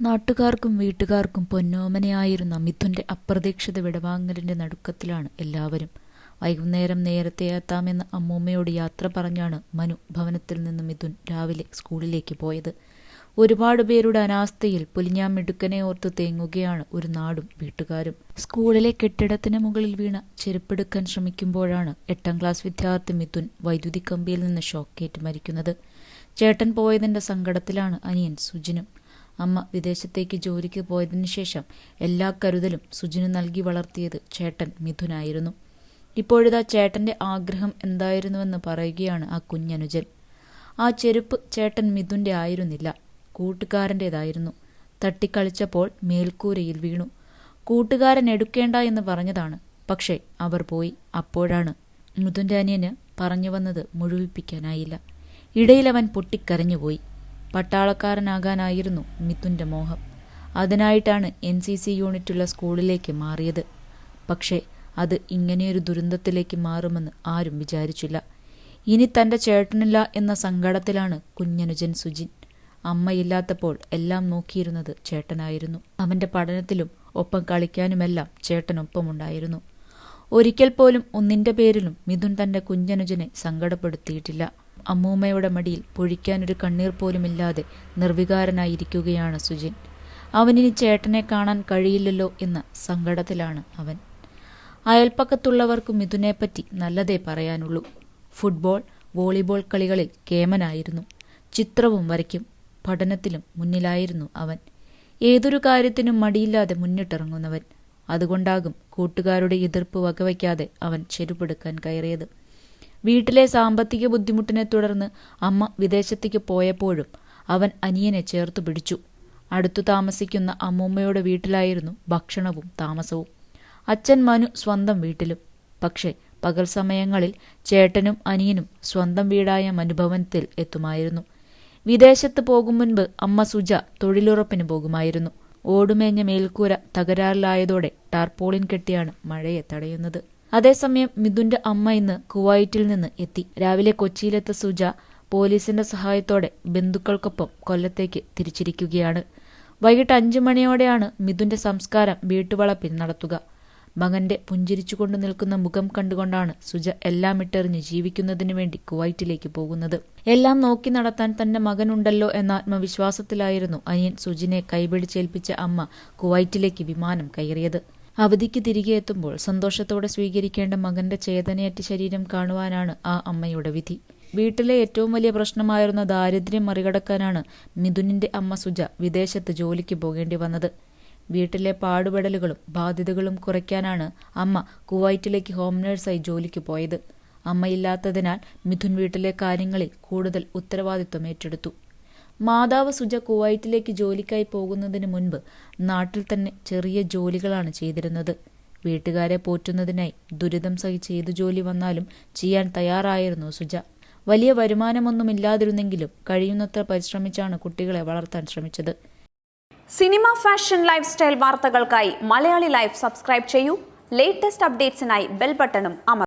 നാട്ടുകാർക്കും വീട്ടുകാർക്കും പൊന്നോമനയായിരുന്ന മിഥുന്റെ അപ്രതീക്ഷിത വിടവാങ്ങലിന്റെ നടുക്കത്തിലാണ് എല്ലാവരും. വൈകുന്നേരം നേരത്തെ എത്താമെന്ന് അമ്മൂമ്മയോട് യാത്ര പറഞ്ഞാണ് മനു ഭവനത്തിൽ നിന്ന് മിഥുൻ രാവിലെ സ്കൂളിലേക്ക് പോയത്. ഒരുപാട് പേരുടെ അനാസ്ഥയിൽ പുലിഞ്ഞാൻ മിടുക്കനെ ഓർത്ത് തേങ്ങുകയാണ് ഒരു നാടും വീട്ടുകാരും. സ്കൂളിലെ കെട്ടിടത്തിന് മുകളിൽ വീണ ചെരുപ്പെടുക്കാൻ ശ്രമിക്കുമ്പോഴാണ് എട്ടാം ക്ലാസ് വിദ്യാർത്ഥി മിഥുൻ വൈദ്യുതി കമ്പിയിൽ നിന്ന് ഷോക്കേറ്റ് മരിക്കുന്നത്. ചേട്ടൻ പോയതിന്റെ സങ്കടത്തിലാണ് അനിയൻ സുജിനും. അമ്മ വിദേശത്തേക്ക് ജോലിക്ക് പോയതിനു ശേഷം എല്ലാ കരുതലും സുജിന് നൽകി വളർത്തിയത് ചേട്ടൻ മിഥുനായിരുന്നു. ഇപ്പോഴിതാ ചേട്ടന്റെ ആഗ്രഹം എന്തായിരുന്നുവെന്ന് പറയുകയാണ് ആ കുഞ്ഞനുജൻ. ആ ചെരുപ്പ് ചേട്ടൻ മിഥുന്റെ ആയിരുന്നില്ല. കൂട്ടുകാരന്റെതായിരുന്നു തട്ടിക്കളിച്ചപ്പോൾ മേൽക്കൂരയിൽ വീണു. കൂട്ടുകാരൻ എടുക്കേണ്ട എന്ന് പറഞ്ഞതാണ്. പക്ഷേ അവർ പോയി. അപ്പോഴാണ് മിഥുന്റെ അനിയന് പറഞ്ഞു വന്നത് മുഴുവിപ്പിക്കാനായില്ല. ഇടയിലവൻ പൊട്ടിക്കരഞ്ഞുപോയി. പട്ടാളക്കാരനാകാനായിരുന്നു മിഥുന്റെ മോഹം. അതിനായിട്ടാണ് എൻ സി സി യൂണിറ്റുള്ള സ്കൂളിലേക്ക് മാറിയത്. പക്ഷേ അത് ഇങ്ങനെയൊരു ദുരന്തത്തിലേക്ക് മാറുമെന്ന് ആരും വിചാരിച്ചില്ല. ഇനി തന്റെ ചേട്ടനില്ല എന്ന സങ്കടത്തിലാണ് കുഞ്ഞനുജൻ സുജിൻ. അമ്മയില്ലാത്തപ്പോൾ എല്ലാം നോക്കിയിരുന്നത് ചേട്ടനായിരുന്നു. അവന്റെ പഠനത്തിലും ഒപ്പം കളിക്കാനുമെല്ലാം ചേട്ടനൊപ്പമുണ്ടായിരുന്നു. ഒരിക്കൽ പോലും ഒന്നിന്റെ പേരിലും മിഥുൻ തന്റെ കുഞ്ഞനുജനെ സങ്കടപ്പെടുത്തിയിട്ടില്ല. അമ്മൂമ്മയുടെ മടിയിൽ പൊഴിക്കാനൊരു കണ്ണീർ പോലുമില്ലാതെ നിർവികാരനായിരിക്കുകയാണ് സുജിൻ. അവനിനി ചേട്ടനെ കാണാൻ കഴിയില്ലല്ലോ എന്ന സങ്കടത്തിലാണ് അവൻ. അയൽപ്പക്കത്തുള്ളവർക്ക് മിഥുനെപ്പറ്റി നല്ലതേ പറയാനുള്ളൂ. ഫുട്ബോൾ വോളിബോൾ കളികളിൽ കേമനായിരുന്നു. ചിത്രവും വരയ്ക്കും പഠനത്തിലും മുന്നിലായിരുന്നു അവൻ. ഏതൊരു കാര്യത്തിനും മടിയില്ലാതെ മുന്നിട്ടിറങ്ങുന്നവൻ. അതുകൊണ്ടാകും കൂട്ടുകാരുടെ എതിർപ്പ് വകവയ്ക്കാതെ അവൻ ചെരുപ്പെടുക്കാൻ കയറിയത്. വീട്ടിലെ സാമ്പത്തിക ബുദ്ധിമുട്ടിനെ തുടർന്ന് അമ്മ വിദേശത്തേക്ക് പോയപ്പോഴും അവൻ അനിയനെ ചേർത്തു പിടിച്ചു. അടുത്തു താമസിക്കുന്ന അമ്മൂമ്മയുടെ വീട്ടിലായിരുന്നു ഭക്ഷണവും താമസവും. അച്ഛൻ മനു സ്വന്തം വീട്ടിലും. പക്ഷേ പകൽ സമയങ്ങളിൽ ചേട്ടനും അനിയനും സ്വന്തം വീടായ മനുഭവനത്തിൽ എത്തുമായിരുന്നു. വിദേശത്ത് പോകും മുൻപ് അമ്മ സുജ തൊഴിലുറപ്പിന് പോകുമായിരുന്നു. ഓടുമേഞ്ഞ മേൽക്കൂര തകരാറിലായതോടെ ടാർപോളിൻ കെട്ടിയാണ് മഴയെ തടയുന്നത്. അതേസമയം മിഥുന്റെ അമ്മ ഇന്ന് കുവൈറ്റിൽ നിന്ന് എത്തി. രാവിലെ കൊച്ചിയിലെത്ത സുജ പോലീസിന്റെ സഹായത്തോടെ ബന്ധുക്കൾക്കൊപ്പം കൊല്ലത്തേക്ക് തിരിച്ചിരിക്കുകയാണ്. വൈകിട്ട് അഞ്ചു മണിയോടെയാണ് മിഥുന്റെ സംസ്കാരം വീട്ടുവളപ്പിൽ നടത്തുക. മകന്റെ പുഞ്ചിരിച്ചുകൊണ്ട് നിൽക്കുന്ന മുഖം കണ്ടുകൊണ്ടാണ് സുജ എല്ലാം ഇട്ടെറിഞ്ഞ് ജീവിക്കുന്നതിനു വേണ്ടി കുവൈറ്റിലേക്ക് പോകുന്നത്. എല്ലാം നോക്കി നടത്താൻ തന്റെ മകനുണ്ടല്ലോ എന്ന ആത്മവിശ്വാസത്തിലായിരുന്നു അനിയൻ സുജിനെ കൈപിടിച്ചേൽപ്പിച്ച അമ്മ കുവൈറ്റിലേക്ക് വിമാനം കയറിയത്. അവധിക്ക് തിരികെ എത്തുമ്പോൾ സന്തോഷത്തോടെ സ്വീകരിക്കേണ്ട മകന്റെ ചേതനയറ്റ ശരീരം കാണുവാനാണ് ആ അമ്മയുടെ വിധി. വീട്ടിലെ ഏറ്റവും വലിയ പ്രശ്നമായിരുന്ന ദാരിദ്ര്യം മറികടക്കാനാണ് മിഥുനിന്റെ അമ്മ സുജ വിദേശത്ത് ജോലിക്ക് പോകേണ്ടി വന്നത്. വീട്ടിലെ പാടുപെടലുകളും ബാധ്യതകളും കുറയ്ക്കാനാണ് അമ്മ കുവൈറ്റിലേക്ക് ഹോം നേഴ്സായി ജോലിക്ക് പോയത്. അമ്മയില്ലാത്തതിനാൽ മിഥുൻ വീട്ടിലെ കാര്യങ്ങളിൽ കൂടുതൽ ഉത്തരവാദിത്വം ഏറ്റെടുത്തു. മാതാവ് സുജ കുവൈറ്റിലേക്ക് ജോലിക്കായി പോകുന്നതിന് മുൻപ് നാട്ടിൽ തന്നെ ചെറിയ ജോലികളാണ് ചെയ്തിരുന്നത്. വീട്ടുകാരെ പോറ്റുന്നതിനായി ദുരിതം സഹിച്ച് ഏതു ജോലി വന്നാലും ചെയ്യാൻ തയ്യാറായിരുന്നു സുജ. വലിയ വരുമാനമൊന്നുമില്ലാതിരുന്നെങ്കിലും കഴിയുന്നത്ര പരിശ്രമിച്ചാണ് കുട്ടികളെ വളർത്താൻ ശ്രമിച്ചത്. സിനിമ ഫാഷൻ ലൈഫ് സ്റ്റൈൽ വാർത്തകൾക്കായി മലയാളി ലൈഫ് സബ്സ്ക്രൈബ് ചെയ്യൂ. ലേറ്റസ്റ്റ് അപ്ഡേറ്റ്സിനായി ബെൽ ബട്ടണും അമർ